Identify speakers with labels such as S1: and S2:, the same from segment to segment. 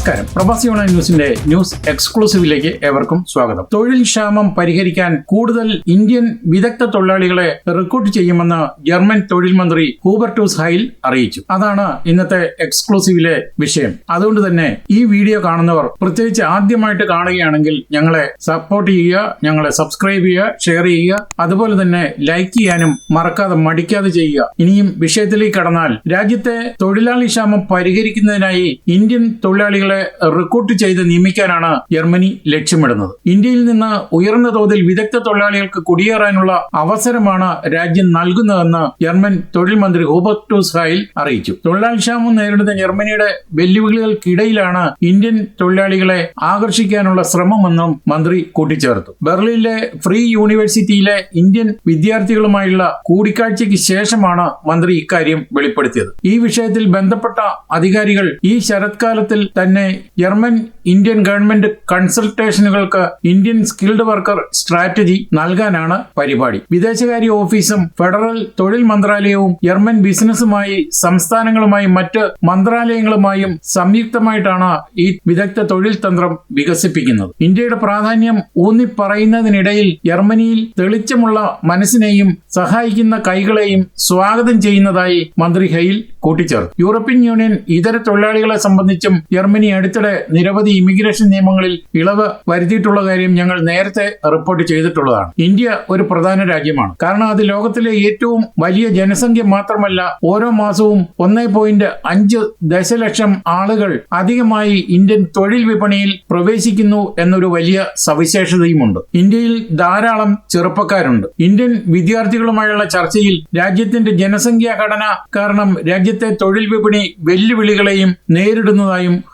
S1: നമസ്കാരം. പ്രവാസി ഓൺലൈൻ ന്യൂസിന്റെ ന്യൂസ് എക്സ്ക്ലൂസീവിലേക്ക് ഏവർക്കും സ്വാഗതം. തൊഴിൽ ക്ഷാമം പരിഹരിക്കാൻ കൂടുതൽ ഇന്ത്യൻ വിദഗ്ധ തൊഴിലാളികളെ റിക്രൂട്ട് ചെയ്യുമെന്ന് ജർമ്മൻ തൊഴിൽ മന്ത്രി ഹൂബർട്ടൂസ് ഹൈൽ അറിയിച്ചു. അതാണ് ഇന്നത്തെ എക്സ്ക്ലൂസീവിലെ വിഷയം. അതുകൊണ്ട് തന്നെ ഈ വീഡിയോ കാണുന്നവർ പ്രത്യേകിച്ച് ആദ്യമായിട്ട് കാണുകയാണെങ്കിൽ ഞങ്ങളെ സപ്പോർട്ട് ചെയ്യുക ഞങ്ങളെ സബ്സ്ക്രൈബ് ചെയ്യുക ഷെയർ ചെയ്യുക അതുപോലെ തന്നെ ലൈക്ക് ചെയ്യാനും മറക്കാതെ മടിക്കാതെ ചെയ്യുക. ഇനിയും വിഷയത്തിലേക്ക് കടന്നാൽ രാജ്യത്തെ തൊഴിലാളി ക്ഷാമം പരിഹരിക്കുന്നതിനായി ഇന്ത്യൻ തൊഴിലാളികളെ റിക്രൂട്ട് ചെയ്ത് നിയമിക്കാനാണ് ജർമ്മനി ലക്ഷ്യമിടുന്നത്. ഇന്ത്യയിൽ നിന്ന് ഉയർന്ന തോതിൽ വിദഗ്ധ തൊഴിലാളികൾക്ക് കുടിയേറാനുള്ള അവസരമാണ് രാജ്യം നൽകുന്നതെന്ന് ജർമ്മൻ തൊഴിൽ മന്ത്രി ഹൂബർട്ടൂസ് ഹൈൽ അറിയിച്ചു. തൊഴിലാളി ക്ഷാമം നേരിടുന്ന ജർമ്മനിയുടെ വെല്ലുവിളികൾക്കിടയിലാണ് ഇന്ത്യൻ തൊഴിലാളികളെ ആകർഷിക്കാനുള്ള ശ്രമമെന്നും മന്ത്രി കൂട്ടിച്ചേർത്തു. ബെർലിനിലെ ഫ്രീ യൂണിവേഴ്സിറ്റിയിലെ ഇന്ത്യൻ വിദ്യാർത്ഥികളുമായുള്ള കൂടിക്കാഴ്ചയ്ക്ക് ശേഷമാണ് മന്ത്രി ഇക്കാര്യം വെളിപ്പെടുത്തിയത്. ഈ വിഷയത്തിൽ ബന്ധപ്പെട്ട അധികാരികൾ ഈ ശരത്കാലത്തിൽ തന്നെ ജർമ്മൻ ഇന്ത്യൻ ഗവൺമെന്റ് കൺസൾട്ടേഷനുകൾക്ക് ഇന്ത്യൻ സ്കിൽഡ് വർക്കർ സ്ട്രാറ്റജി നൽകാനാണ് പരിപാടി. വിദേശകാര്യ ഓഫീസും ഫെഡറൽ തൊഴിൽ മന്ത്രാലയവും ജർമ്മൻ ബിസിനസ്സുമായി സംസ്ഥാനങ്ങളുമായും മറ്റ് മന്ത്രാലയങ്ങളുമായും സംയുക്തമായിട്ടാണ് ഈ വിദഗ്ധ തൊഴിൽ തന്ത്രം വികസിപ്പിക്കുന്നത്. ഇന്ത്യയുടെ പ്രാധാന്യം ഊന്നി പറയുന്നതിനിടയിൽ ജർമ്മനിയിൽ തെളിച്ചമുള്ള മനസ്സിനെയും സഹായിക്കുന്ന കൈകളെയും സ്വാഗതം ചെയ്യുന്നതായി മന്ത്രി ഹെയിൽ കൂട്ടിച്ചേർത്തു. യൂറോപ്യൻ യൂണിയൻ ഇതര തൊഴിലാളികളെ സംബന്ധിച്ചും ജർമ്മനി അടുത്തിടെ നിരവധി ഇമിഗ്രേഷൻ നിയമങ്ങളിൽ ഇളവ് വരുത്തിയിട്ടുള്ള കാര്യം ഞങ്ങൾ നേരത്തെ റിപ്പോർട്ട് ചെയ്തിട്ടുള്ളതാണ്. ഇന്ത്യ ഒരു പ്രധാന രാജ്യമാണ്. കാരണം അത് ലോകത്തിലെ ഏറ്റവും വലിയ ജനസംഖ്യ മാത്രമല്ല ഓരോ മാസവും ഒന്നേ പോയിന്റ് അഞ്ച് ദശലക്ഷം ആളുകൾ അധികമായി ഇന്ത്യൻ തൊഴിൽ വിപണിയിൽ പ്രവേശിക്കുന്നു എന്നൊരു വലിയ സവിശേഷതയുമുണ്ട്. ഇന്ത്യയിൽ ധാരാളം ചെറുപ്പക്കാരുണ്ട്. ഇന്ത്യൻ വിദ്യാർത്ഥികളുമായുള്ള ചർച്ചയിൽ രാജ്യത്തിന്റെ ജനസംഖ്യാ ഘടന കാരണം രാജ്യത്തെ തൊഴിൽ വിപണി വെല്ലുവിളികളെയും നേരിടുന്നതായും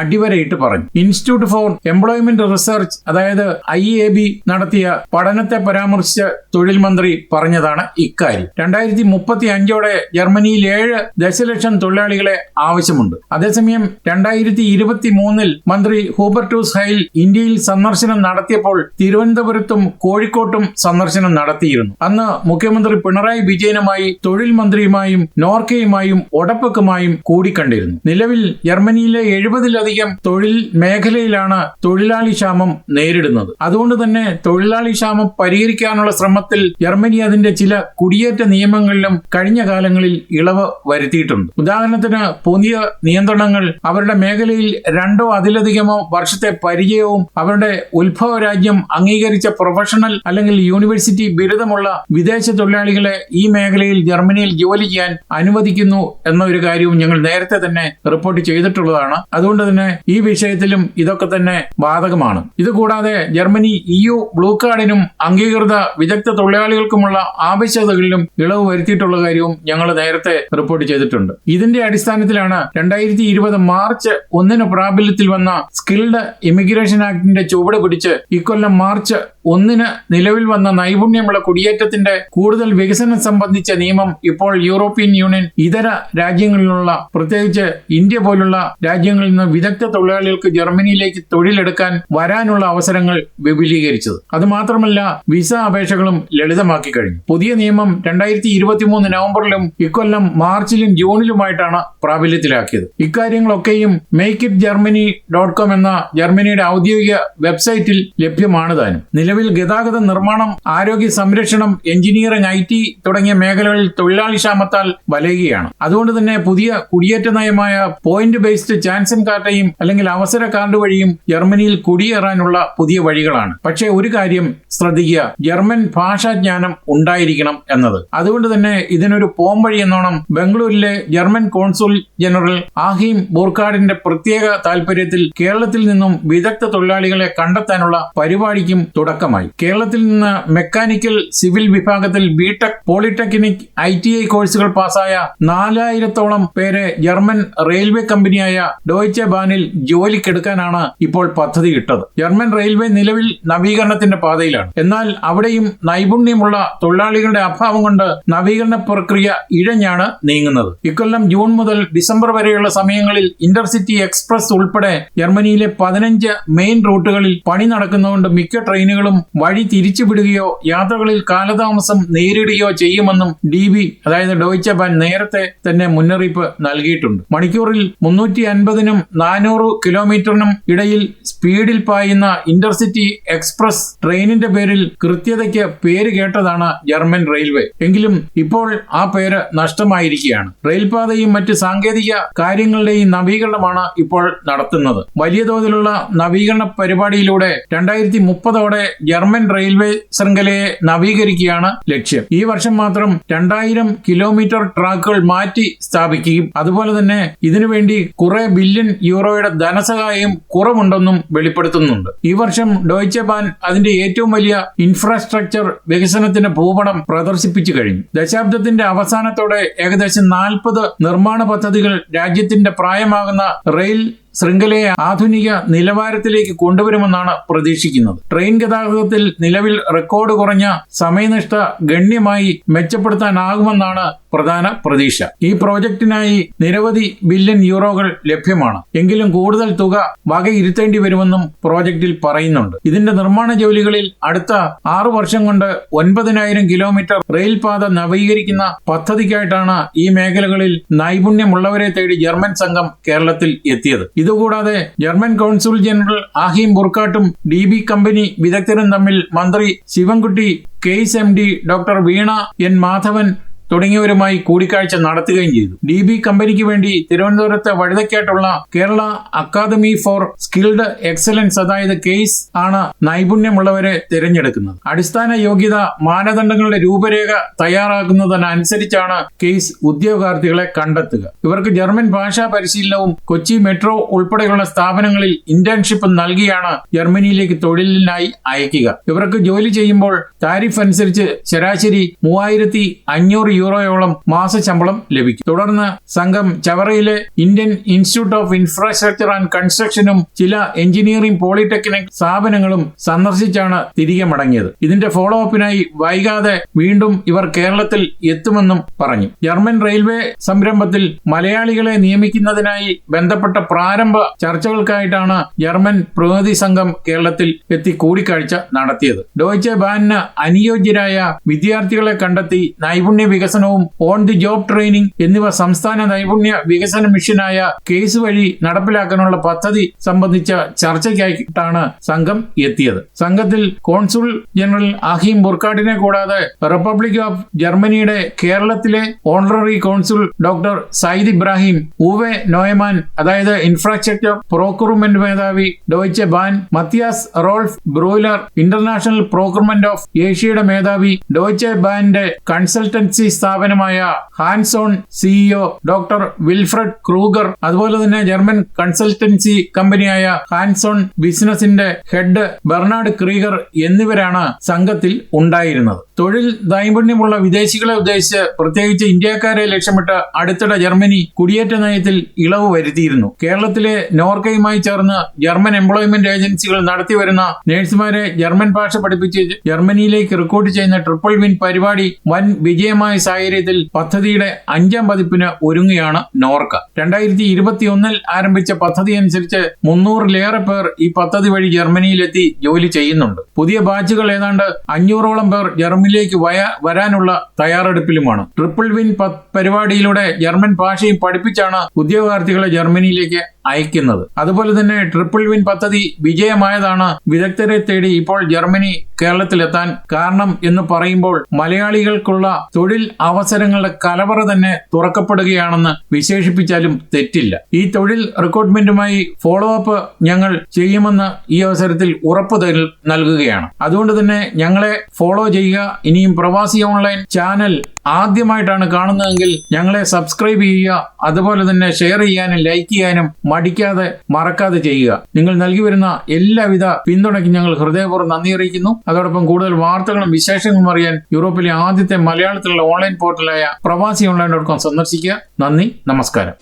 S1: അടിവരയിട്ട് പറഞ്ഞു. ഇൻസ്റ്റിറ്റ്യൂട്ട് ഫോർ എംപ്ലോയ്മെന്റ് റിസർച്ച് അതായത് ഐ എ ബി നടത്തിയ പഠനത്തെ പരാമർശിച്ച തൊഴിൽ മന്ത്രി പറഞ്ഞതാണ് ഇക്കാര്യം. രണ്ടായിരത്തി മുപ്പത്തി അഞ്ചോടെ ജർമ്മനിയിൽ ഏഴ് ദശലക്ഷം തൊഴിലാളികളെ ആവശ്യമുണ്ട്. അതേസമയം രണ്ടായിരത്തി ഇരുപത്തി മൂന്നിൽ മന്ത്രി ഹൂബർട്ടൂസ് ഹൈൽ ഇന്ത്യയിൽ സന്ദർശനം നടത്തിയപ്പോൾ തിരുവനന്തപുരത്തും കോഴിക്കോട്ടും സന്ദർശനം നടത്തിയിരുന്നു. അന്ന് മുഖ്യമന്ത്രി പിണറായി വിജയനുമായി തൊഴിൽ മന്ത്രിയുമായും നോർക്കയുമായും ഒടപ്പക്കുമായും കൂടിക്കണ്ടിരുന്നു. നിലവിൽ ജർമ്മനിയിലെ എഴുപതിലധികം തൊഴിൽ മേഖലയിലാണ് തൊഴിലാളി ക്ഷാമം നേരിടുന്നത്. അതുകൊണ്ട് തന്നെ തൊഴിലാളി ക്ഷാമം പരിഹരിക്കാനുള്ള ശ്രമത്തിൽ ജർമ്മനി അതിന്റെ ചില കുടിയേറ്റ നിയമങ്ങളിലും കഴിഞ്ഞ കാലങ്ങളിൽ ഇളവ് വരുത്തിയിട്ടുണ്ട്. ഉദാഹരണത്തിന് പുതിയ നിയന്ത്രണങ്ങൾ അവരുടെ മേഖലയിൽ രണ്ടോ അതിലധികമോ വർഷത്തെ പരിചയവും അവരുടെ ഉത്ഭവ രാജ്യം അംഗീകരിച്ച പ്രൊഫഷണൽ അല്ലെങ്കിൽ യൂണിവേഴ്സിറ്റി ബിരുദമുള്ള വിദേശ തൊഴിലാളികളെ ഈ മേഖലയിൽ ജർമ്മനിയിൽ ജോലി ചെയ്യാൻ അനുവദിക്കുന്നു എന്ന ഒരു കാര്യവും ഞങ്ങൾ നേരത്തെ തന്നെ റിപ്പോർട്ട് ചെയ്തിട്ടുള്ളതാണ്. അതുകൊണ്ട് തന്നെ ഈ വിഷയത്തിലും ഇതൊക്കെ തന്നെ ബാധകമാണ്. ഇതുകൂടാതെ ജർമ്മനി ഇ യു ബ്ലൂ കാർഡിനും അംഗീകൃത വിദഗ്ധ തൊഴിലാളികൾക്കുമുള്ള ആവശ്യകതകളിലും ഇളവ് വരുത്തിയിട്ടുള്ള കാര്യവും ഞങ്ങൾ നേരത്തെ റിപ്പോർട്ട് ചെയ്തിട്ടുണ്ട്. ഇതിന്റെ അടിസ്ഥാനത്തിലാണ് രണ്ടായിരത്തി ഇരുപത് മാർച്ച് ഒന്നിന് പ്രാബല്യത്തിൽ വന്ന സ്കിൽഡ് ഇമിഗ്രേഷൻ ആക്ടിന്റെ ചുവട് പിടിച്ച് ഇക്കൊല്ലം മാർച്ച് ഒന്നിന് നിലവിൽ വന്ന നൈപുണ്യമുള്ള കുടിയേറ്റത്തിന്റെ കൂടുതൽ വികസനം സംബന്ധിച്ച നിയമം ഇപ്പോൾ യൂറോപ്യൻ യൂണിയൻ ഇതര രാജ്യങ്ങളിലുള്ള പ്രത്യേകിച്ച് ഇന്ത്യ പോലുള്ള രാജ്യങ്ങളിൽ നിന്ന് വിദഗ്ധ തൊഴിലാളികൾക്ക് ജർമ്മനിയിലേക്ക് തൊഴിലെടുക്കാൻ വരാനുള്ള അവസരങ്ങൾ വിപുലീകരിച്ചത്. അതുമാത്രമല്ല വിസ അപേക്ഷകളും ലളിതമാക്കി കഴിഞ്ഞു. പുതിയ നിയമം രണ്ടായിരത്തി ഇരുപത്തിമൂന്ന് നവംബറിലും ഇക്കൊല്ലം മാർച്ചിലും ജൂണിലുമായിട്ടാണ് പ്രാബല്യത്തിലാക്കിയത്. ഇക്കാര്യങ്ങളൊക്കെയും make it Germany dot com എന്ന ജർമ്മനിയുടെ ഔദ്യോഗിക വെബ്സൈറ്റിൽ ലഭ്യമാണ് താനും. നിലവിൽ ഗതാഗത നിർമ്മാണം ആരോഗ്യ സംരക്ഷണം എഞ്ചിനീയറിംഗ് ഐ ടി തുടങ്ങിയ മേഖലകളിൽ തൊഴിലാളി ക്ഷാമത്താൽ വലയുകയാണ്. അതുകൊണ്ട് തന്നെ പുതിയ കുടിയേറ്റ നയമായ പോയിന്റ് ബേസ്ഡ് ചാൻസൺ കാർട്ടയും അല്ലെങ്കിൽ അവസര കാർഡ് വഴിയും ജർമ്മനിയിൽ കുടിയേറാനുള്ള പുതിയ വഴികളാണ്. പക്ഷേ ഒരു കാര്യം ശ്രദ്ധിക്കുക ജർമ്മൻ ഭാഷാജ്ഞാനം ഉണ്ടായിരിക്കണം എന്നത്. അതുകൊണ്ട് തന്നെ ഇതിനൊരു പോംവഴി എന്നോണം ബംഗളൂരിലെ ജർമ്മൻ കോൺസുൽ ജനറൽ ആഹിം ബോർക്കാടിന്റെ പ്രത്യേക താൽപര്യത്തിൽ കേരളത്തിൽ നിന്നും വിദഗ്ധ തൊഴിലാളികളെ കണ്ടെത്താനുള്ള പരിപാടിക്കും തുടക്കമായി. കേരളത്തിൽ നിന്ന് മെക്കാനിക്കൽ സിവിൽ വിഭാഗത്തിൽ BTech polytechnic I T I കോഴ്സുകൾ പാസ്സായ നാലായിരത്തോളം പേരെ ജർമ്മൻ റെയിൽവേ കമ്പനിയായ ഡോയ്ച്ചെ ബാനിൽ ജോലിക്കെടുക്കാനാണ് ഇപ്പോൾ പദ്ധതി ഇട്ടത്. ജർമ്മൻ റെയിൽവേ നിലവിൽ നവീകരണത്തിന്റെ പാതയിലാണ്. എന്നാൽ അവിടെയും നൈപുണ്യമുള്ള തൊഴിലാളികളുടെ അഭാവം കൊണ്ട് നവീകരണ പ്രക്രിയ ഇഴഞ്ഞാണ് നീങ്ങുന്നത്. ഇക്കൊല്ലം ജൂൺ മുതൽ ഡിസംബർ വരെയുള്ള സമയങ്ങളിൽ ഇന്റർസിറ്റി എക്സ്പ്രസ് ഉൾപ്പെടെ ജർമ്മനിയിലെ പതിനഞ്ച് മെയിൻ റൂട്ടുകളിൽ പണി നടക്കുന്നതുകൊണ്ട് മിക്ക ട്രെയിനുകളും വഴി തിരിച്ചുവിടുകയോ യാത്രകളിൽ കാലതാമസം നേരിടുകയോ ചെയ്യുമെന്നും ഡി ബി അതായത് ഡോയ്ച്ച ബാൻ നേരത്തെ തന്നെ മുന്നറിയിപ്പ് നൽകിയിട്ടുണ്ട്. മണിക്കൂറിൽ മുന്നൂറ്റി അൻപതിനും നാനൂറ് കിലോമീറ്ററിനും ഇടയിൽ സ്പീഡിൽ പായുന്ന ഇന്റർസിറ്റി എക്സ്പ്രസ് ട്രെയിനിന്റെ പേരിൽ കൃത്യതയ്ക്ക് പേര് കേട്ടതാണ് ജർമ്മൻ റെയിൽവേ. എങ്കിലും ഇപ്പോൾ ആ പേര് നഷ്ടമായിരിക്കുകയാണ്. റെയിൽപാതയും മറ്റ് സാങ്കേതിക കാര്യങ്ങളുടെയും നവീകരണമാണ് ഇപ്പോൾ നടത്തുന്നത്. വലിയ തോതിലുള്ള നവീകരണ പരിപാടിയിലൂടെ രണ്ടായിരത്തി മുപ്പതോടെ ജർമ്മൻ റെയിൽവേ ശൃംഖലയെ നവീകരിക്കുകയാണ് ലക്ഷ്യം. ഈ വർഷം മാത്രം രണ്ടായിരം കിലോമീറ്റർ ട്രാക്കുകൾ മാറ്റി സ്ഥാപിക്കുകയും അതുപോലെ തന്നെ ഇതിനുവേണ്ടി കുറെ ബില്യൺ യൂറോയുടെ ധനസഹായം കുറവുണ്ടെന്നും വെളിപ്പെടുത്തുന്നുണ്ട്. ഈ വർഷം ഡോയ്ച്ചെ ബാൻ അതിന്റെ ഏറ്റവും വലിയ ഇൻഫ്രാസ്ട്രക്ചർ വികസനത്തിന്റെ ഭൂപടം പ്രദർശിപ്പിച്ചു കഴിഞ്ഞു. ദശാബ്ദത്തിന്റെ അവസാനത്തോടെ ഏകദേശം നാൽപ്പത് നിർമ്മാണ പദ്ധതികൾ രാജ്യത്തിന്റെ പ്രായമാകുന്ന റെയിൽ ശൃംഖലയെ ആധുനിക നിലവാരത്തിലേക്ക് കൊണ്ടുവരുമെന്നാണ് പ്രതീക്ഷിക്കുന്നത്. ട്രെയിൻ ഗതാഗതത്തിൽ നിലവിൽ റെക്കോർഡ് കുറഞ്ഞ സമയനിഷ്ഠ ഗണ്യമായി മെച്ചപ്പെടുത്താനാകുമെന്നാണ് പ്രധാന പ്രതീക്ഷ. ഈ പ്രോജക്റ്റിനായി നിരവധി ബില്യൺ യൂറോകൾ ലഭ്യമാണ്. എങ്കിലും കൂടുതൽ തുക വകയിരുത്തേണ്ടി വരുമെന്നും പ്രോജക്റ്റിൽ പറയുന്നുണ്ട്. ഇതിന്റെ നിർമ്മാണ ജോലികളിൽ അടുത്ത ആറു വർഷം കൊണ്ട് ഒൻപതിനായിരം കിലോമീറ്റർ റെയിൽപാത നവീകരിക്കുന്ന പദ്ധതിക്കായിട്ടാണ് ഈ മേഖലകളിൽ നൈപുണ്യമുള്ളവരെ തേടി ജർമ്മൻ സംഘം കേരളത്തിൽ എത്തിയത്. ഇതുകൂടാതെ ജർമ്മൻ കൗൺസിൽ ജനറൽ ആഹിം ബുർക്കാട്ടും ഡി ബി കമ്പനി വിദഗ്ധരും തമ്മിൽ മന്ത്രി Sivankutty KASE M D doctor Veena N Madhavan തുടങ്ങിയവരുമായി കൂടിക്കാഴ്ച നടത്തുകയും ചെയ്തു. ഡി ബി കമ്പനിക്ക് വേണ്ടി തിരുവനന്തപുരത്ത് വഴുതക്കായിട്ടുള്ള Kerala academy for skilled excellence അതായത് കേസ് ആണ് നൈപുണ്യമുള്ളവരെ തിരഞ്ഞെടുക്കുന്നത്. അടിസ്ഥാന യോഗ്യത മാനദണ്ഡങ്ങളുടെ രൂപരേഖ തയ്യാറാക്കുന്നതിനനുസരിച്ചാണ് കേസ് ഉദ്യോഗാർത്ഥികളെ കണ്ടെത്തുക. ഇവർക്ക് ജർമ്മൻ ഭാഷാ പരിശീലനവും കൊച്ചി മെട്രോ ഉൾപ്പെടെയുള്ള സ്ഥാപനങ്ങളിൽ ഇന്റേൺഷിപ്പ് നൽകിയാണ് ജർമ്മനിയിലേക്ക് തൊഴിലിനായി അയക്കുക. ഇവർക്ക് ജോലി ചെയ്യുമ്പോൾ താരിഫ് അനുസരിച്ച് ശരാശരി മൂവായിരത്തി അഞ്ഞൂറ് യൂറോയോളം മാസ ശമ്പളം ലഭിക്കും. തുടർന്ന് സംഘം ചവറയിലെ Indian institute of infrastructure and കൺസ്ട്രക്ഷനും ചില എഞ്ചിനീയറിംഗ് പോളിടെക്നിക് സ്ഥാപനങ്ങളും സന്ദർശിച്ചാണ് തിരികെ മടങ്ങിയത്. ഇതിന്റെ ഫോളോ അപ്പിനായി വൈകാതെ വീണ്ടും ഇവർ കേരളത്തിൽ എത്തുമെന്നും പറഞ്ഞു. ജർമ്മൻ റെയിൽവേ സംരംഭത്തിൽ മലയാളികളെ നിയമിക്കുന്നതിനായി ബന്ധപ്പെട്ട പ്രാരംഭ ചർച്ചകൾക്കായിട്ടാണ് ജർമ്മൻ പ്രതിനിധി സംഘം കേരളത്തിൽ എത്തി കൂടിക്കാഴ്ച നടത്തിയത്. ഡോയ്ച്ചെ ബാനിന് അനുയോജ്യരായ വിദ്യാർത്ഥികളെ കണ്ടെത്തി നൈപുണ്യ വികസനവും ഓൺ ദി ജോബ് ട്രെയിനിംഗ് എന്നിവ സംസ്ഥാന നൈപുണ്യ വികസന മിഷനായ കേസ് വഴി നടപ്പിലാക്കാനുള്ള പദ്ധതി സംബന്ധിച്ച ചർച്ചയ്ക്കായിട്ടാണ് സംഘം എത്തിയത്. സംഘത്തിൽ കോൺസുൾ ജനറൽ അഹീം ബുർക്കാട്ടിനെ കൂടാതെ റിപ്പബ്ലിക് ഓഫ് ജർമ്മനിയുടെ കേരളത്തിലെ honorary consul doctor Syed Ibrahim Uwe Neumann അതായത് ഇൻഫ്രാസ്ട്രക്ചർ പ്രോക്യൂർമെന്റ് മേധാവി Deutsche Bahn Matthias Rolf Bruhler international procurement of ഏഷ്യയുടെ മേധാവി ഡോയിച്ചെ ബാന്റെ കൺസൾട്ടൻസി സ്ഥാപനമായ Hanson CEO doctor Wilfred Kruger അതുപോലെ തന്നെ ജർമ്മൻ കൺസൾട്ടൻസി കമ്പനിയായ ഹാൻസോൺ ബിസിനസിന്റെ ഹെഡ് ബെർണാഡ് ക്രീഗർ എന്നിവരാണ് സംഘത്തിൽ ഉണ്ടായിരുന്നത്. തൊഴിൽ നൈപുണ്യമുള്ള വിദേശികളെ ഉദ്ദേശിച്ച് പ്രത്യേകിച്ച് ഇന്ത്യക്കാരെ ലക്ഷ്യമിട്ട് അടുത്തിടെ ജർമ്മനി കുടിയേറ്റ നയത്തിൽ ഇളവ് വരുത്തിയിരുന്നു. കേരളത്തിലെ നോർക്കയുമായി ചേർന്ന് ജർമ്മൻ എംപ്ലോയ്മെന്റ് ഏജൻസികൾ നടത്തിവരുന്ന നഴ്സുമാരെ ജർമ്മൻ ഭാഷ പഠിപ്പിച്ച് ജർമ്മനിയിലേക്ക് റിക്രൂട്ട് ചെയ്യുന്ന ട്രിപ്പിൾ വിൻ പരിപാടി വൻ വിജയമായ സാഹചര്യത്തിൽ പദ്ധതിയുടെ അഞ്ചാം പതിപ്പിന് ഒരുങ്ങുകയാണ് നോർക്ക. രണ്ടായിരത്തി ഇരുപത്തിയൊന്നിൽ ആരംഭിച്ച പദ്ധതി അനുസരിച്ച് മുന്നൂറിലേറെ പേർ ഈ പദ്ധതി വഴി ജർമ്മനിയിലെത്തി ജോലി ചെയ്യുന്നുണ്ട്. പുതിയ ബാച്ചുകൾ ഏതാണ്ട് അഞ്ഞൂറോളം പേർ ജർമ്മനിയിലേക്ക് വരാനുള്ള തയ്യാറെടുപ്പിലുമാണ്. ട്രിപ്പിൾ വിൻ പരിപാടിയിലൂടെ ജർമ്മൻ ഭാഷയും പഠിപ്പിച്ചാണ് ഉദ്യോഗാർത്ഥികളെ ജർമ്മനിയിലേക്ക് അയക്കുന്നത്. അതുപോലെ തന്നെ ട്രിപ്പിൾ വിൻ പദ്ധതി വിജയമായതാണ് വിദഗ്ധരെ തേടി ഇപ്പോൾ ജർമ്മനി കേരളത്തിലെത്താൻ കാരണം എന്ന് പറയുമ്പോൾ മലയാളികൾക്കുള്ള തൊഴിൽ അവസരങ്ങളുടെ കലവറ തന്നെ തുറക്കപ്പെടുകയാണെന്ന് വിശേഷിപ്പിച്ചാലും തെറ്റില്ല. ഈ തൊഴിൽ റിക്രൂട്ട്മെന്റുമായി ഫോളോ അപ്പ് ഞങ്ങൾ ചെയ്യുമെന്ന് ഈ അവസരത്തിൽ ഉറപ്പ് നൽകുകയാണ്. അതുകൊണ്ട് തന്നെ ഞങ്ങളെ ഫോളോ ചെയ്യുക ഇനിയും പ്രവാസി ഓൺലൈൻ ചാനൽ ആദ്യമായിട്ടാണ് കാണുന്നതെങ്കിൽ ഞങ്ങളെ സബ്സ്ക്രൈബ് ചെയ്യുക അതുപോലെ തന്നെ ഷെയർ ചെയ്യാനും ലൈക്ക് ചെയ്യാനും മടിക്കാതെ മറക്കാതെ ചെയ്യുക. നിങ്ങൾ നൽകി വരുന്ന എല്ലാവിധ പിന്തുണയ്ക്കും ഞങ്ങൾ ഹൃദയപൂർവം നന്ദി അറിയിക്കുന്നു. അതോടൊപ്പം കൂടുതൽ വാർത്തകളും വിശേഷങ്ങളും അറിയാൻ യൂറോപ്പിലെ ആദ്യത്തെ മലയാളത്തിലുള്ള ഓൺലൈൻ പോർട്ടലായ പ്രവാസി ഓൺലൈൻ ഡോട്ട് കോം സന്ദർശിക്കുക. നന്ദി നമസ്കാരം.